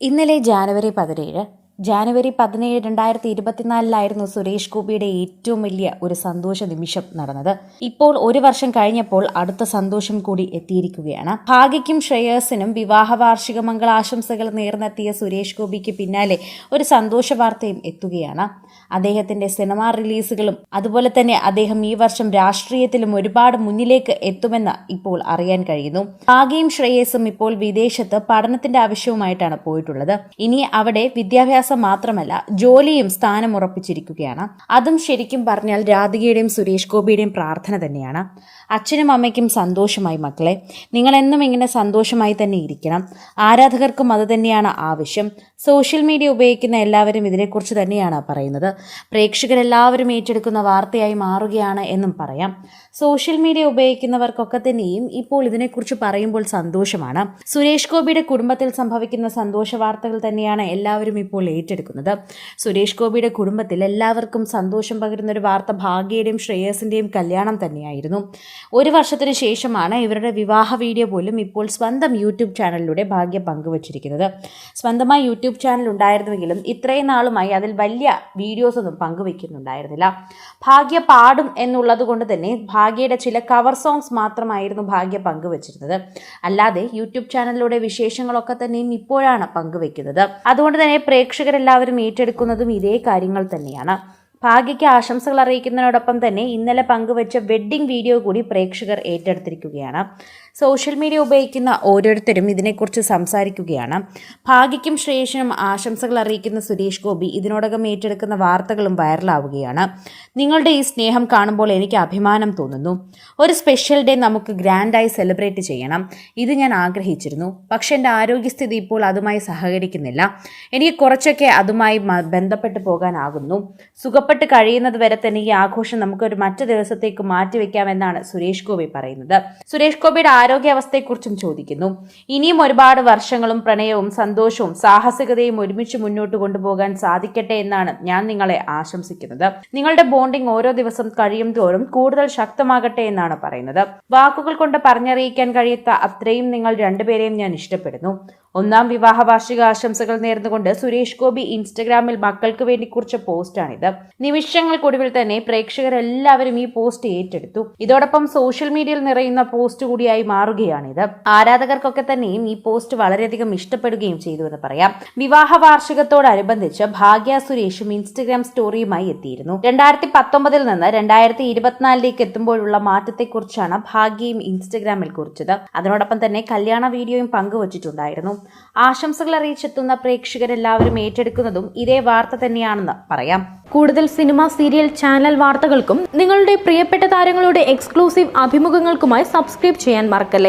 ഇന്നലെ ജാനുവരി പതിനേഴ് ജാനുവരി പതിനേഴ് രണ്ടായിരത്തി ഇരുപത്തിനാലിലായിരുന്നു സുരേഷ് ഗോപിയുടെ ഏറ്റവും വലിയ ഒരു സന്തോഷ നിമിഷം നടന്നത്. ഇപ്പോൾ ഒരു വർഷം കഴിഞ്ഞപ്പോൾ അടുത്ത സന്തോഷം കൂടി എത്തിയിരിക്കുകയാണ്. ഭാഗ്യയ്ക്കും ശ്രേയസിനും വിവാഹ വാർഷിക മംഗളാശംസകൾ നേർന്നെത്തിയ സുരേഷ് ഗോപിക്ക് പിന്നാലെ ഒരു സന്തോഷ വാർത്തയും എത്തുകയാണ്. അദ്ദേഹത്തിന്റെ സിനിമാ റിലീസുകളും അതുപോലെ തന്നെ അദ്ദേഹം ഈ വർഷം രാഷ്ട്രീയത്തിലും ഒരുപാട് മുന്നിലേക്ക് എത്തുമെന്ന് ഇപ്പോൾ അറിയാൻ കഴിയുന്നു. ഭാഗ്യയും ശ്രേയസും ഇപ്പോൾ വിദേശത്ത് പഠനത്തിന്റെ ആവശ്യവുമായിട്ടാണ് പോയിട്ടുള്ളത്. ഇനി അവിടെ വിദ്യാഭ്യാസം മാത്രമല്ല ജോലിയും സ്ഥാനം ഉറപ്പിച്ചിരിക്കുകയാണ്. അതും ശരിക്കും പറഞ്ഞാൽ രാധികയുടെയും സുരേഷ് ഗോപിയുടെയും പ്രാർത്ഥന തന്നെയാണ്. അച്ഛനും അമ്മയ്ക്കും സന്തോഷമായി മക്കളെ. നിങ്ങൾ എന്നും ഇങ്ങനെ സന്തോഷമായി തന്നെ ഇരിക്കണം. ആരാധകർക്കും അത് തന്നെയാണ് ആവശ്യം. സോഷ്യൽ മീഡിയ ഉപയോഗിക്കുന്ന എല്ലാവരും ഇതിനെക്കുറിച്ച് തന്നെയാണ് പറയുന്നത്. പ്രേക്ഷകരെല്ലാവരും ഏറ്റെടുക്കുന്ന വാർത്തയായി മാറുകയാണ് എന്നും പറയാം. സോഷ്യൽ മീഡിയ ഉപയോഗിക്കുന്നവർക്കൊക്കെ തന്നെയും ഇപ്പോൾ ഇതിനെക്കുറിച്ച് പറയുമ്പോൾ സന്തോഷമാണ്. സുരേഷ് ഗോപിയുടെ കുടുംബത്തിൽ സംഭവിക്കുന്ന സന്തോഷ വാർത്തകൾ തന്നെയാണ് എല്ലാവരും ഇപ്പോൾ ഏറ്റെടുക്കുന്നത്. സുരേഷ് ഗോപിയുടെ കുടുംബത്തിൽ എല്ലാവർക്കും സന്തോഷം പകരുന്ന ഒരു വാർത്ത ഭാഗ്യയുടെയും ശ്രേയസിന്റെയും കല്യാണം തന്നെയായിരുന്നു. ഒരു വർഷത്തിന് ശേഷമാണ് ഇവരുടെ വിവാഹ വീഡിയോ പോലും ഇപ്പോൾ സ്വന്തം യൂട്യൂബ് ചാനലിലൂടെ ഭാഗ്യ പങ്കുവച്ചിരിക്കുന്നത്. സ്വന്തമായി യൂട്യൂബ് ചാനൽ ഉണ്ടായിരുന്നുവെങ്കിലും ഇത്രയും നാളുമായി അതിൽ വലിയ വീഡിയോസ് ഒന്നും പങ്കുവെക്കുന്നുണ്ടായിരുന്നില്ല ഭാഗ്യ പാടും എന്നുള്ളത് കൊണ്ട് തന്നെ ഭാഗ്യയുടെ ചില കവർ സോങ്സ് മാത്രമായിരുന്നു ഭാഗ്യ പങ്കുവച്ചിരുന്നത്. അല്ലാതെ യൂട്യൂബ് ചാനലിലൂടെ വിശേഷങ്ങളൊക്കെ തന്നെയും ഇപ്പോഴാണ് പങ്കുവെക്കുന്നത് അതുകൊണ്ട് തന്നെ പ്രേക്ഷകരെല്ലാവരും ഏറ്റെടുക്കുന്നതും ഇതേ കാര്യങ്ങൾ തന്നെയാണ്. ഭാഗ്യയ്ക്ക് ആശംസകൾ അറിയിക്കുന്നതിനോടൊപ്പം തന്നെ ഇന്നലെ പങ്കുവച്ച വെഡ്ഡിംഗ് വീഡിയോ കൂടി പ്രേക്ഷകർ ഏറ്റെടുത്തിരിക്കുകയാണ്. സോഷ്യൽ മീഡിയ ഉപയോഗിക്കുന്ന ഓരോരുത്തരും ഇതിനെക്കുറിച്ച് സംസാരിക്കുകയാണ്. ഭാഗ്യയ്ക്കും ശ്രേയസിനും ആശംസകൾ അറിയിക്കുന്ന സുരേഷ് ഗോപി ഇതിനോടകം ഏറ്റെടുക്കുന്ന വാർത്തകളും വൈറലാവുകയാണ്. നിങ്ങളുടെ ഈ സ്നേഹം കാണുമ്പോൾ എനിക്ക് അഭിമാനം തോന്നുന്നു. ഒരു സ്പെഷ്യൽ ഡേ നമുക്ക് ഗ്രാൻഡായി സെലിബ്രേറ്റ് ചെയ്യണം. ഇത് ഞാൻ ആഗ്രഹിച്ചിരുന്നു. പക്ഷെ എന്റെ ആരോഗ്യസ്ഥിതി ഇപ്പോൾ അതുമായി സഹകരിക്കുന്നില്ല. എനിക്ക് കുറച്ചൊക്കെ അതുമായി ബന്ധപ്പെട്ട് പോകാനാകുന്നു. സുഖപ്പെട്ട് കഴിയുന്നത് വരെ തന്നെ ഈ ആഘോഷം നമുക്കൊരു മറ്റു ദിവസത്തേക്ക് മാറ്റിവെക്കാമെന്നാണ് സുരേഷ് ഗോപി പറയുന്നത്. സുരേഷ് ഗോപിയുടെ ആരോഗ്യാവസ്ഥയെക്കുറിച്ചും ചോദിക്കുന്നു. ഇനിയും ഒരുപാട് വർഷങ്ങളും പ്രണയവും സന്തോഷവും സാഹസികതയും ഒരുമിച്ച് മുന്നോട്ട് കൊണ്ടുപോകാൻ സാധിക്കട്ടെ എന്നാണ് ഞാൻ നിങ്ങളെ ആശംസിക്കുന്നത്. നിങ്ങളുടെ ബോണ്ടിംഗ് ഓരോ ദിവസം കഴിയും തോറും കൂടുതൽ ശക്തമാകട്ടെ എന്നാണ് പറയുന്നത്. വാക്കുകൾ കൊണ്ട് പറഞ്ഞറിയിക്കാൻ കഴിയാത്ത അത്രയും നിങ്ങൾ രണ്ടുപേരെയും ഞാൻ ഇഷ്ടപ്പെടുന്നു. ഒന്നാം വിവാഹ വാർഷിക ആശംസകൾ നേർന്നുകൊണ്ട് സുരേഷ് ഗോപി ഇൻസ്റ്റഗ്രാമിൽ മക്കൾക്ക് വേണ്ടി കുറിച്ച പോസ്റ്റാണിത്. നിമിഷങ്ങൾക്കൊടുവിൽ തന്നെ പ്രേക്ഷകരെല്ലാവരും ഈ പോസ്റ്റ് ഏറ്റെടുത്തു. ഇതോടൊപ്പം സോഷ്യൽ മീഡിയയിൽ നിറയുന്ന പോസ്റ്റ് കൂടിയായി മാറുകയാണിത്. ആരാധകർക്കൊക്കെ തന്നെയും ഈ പോസ്റ്റ് വളരെയധികം ഇഷ്ടപ്പെടുകയും ചെയ്തു എന്ന് പറയാം. വിവാഹ വാർഷികത്തോടനുബന്ധിച്ച് ഭാഗ്യ സുരേഷും ഇൻസ്റ്റഗ്രാം സ്റ്റോറിയുമായി എത്തിയിരുന്നു. രണ്ടായിരത്തി പത്തൊമ്പതിൽ നിന്ന് രണ്ടായിരത്തി ഇരുപത്തിനാലിലേക്ക് എത്തുമ്പോഴുള്ള മാറ്റത്തെക്കുറിച്ചാണ് ഭാഗ്യയും ഇൻസ്റ്റഗ്രാമിൽ കുറിച്ചത്. അതിനോടൊപ്പം തന്നെ കല്യാണ വീഡിയോയും പങ്കുവച്ചിട്ടുണ്ടായിരുന്നു. ആശംസകൾ അറിയിച്ചെത്തുന്ന പ്രേക്ഷകരെല്ലാവരും ഏറ്റെടുക്കുന്നതും ഇതേ വാർത്ത തന്നെയാണെന്ന് പറയാം. കൂടുതൽ സിനിമ സീരിയൽ ചാനൽ വാർത്തകൾക്കും നിങ്ങളുടെ പ്രിയപ്പെട്ട താരങ്ങളുടെ എക്സ്ക്ലൂസീവ് അഭിമുഖങ്ങൾക്കുമായി സബ്സ്ക്രൈബ് ചെയ്യാൻ മറക്കല്ലേ?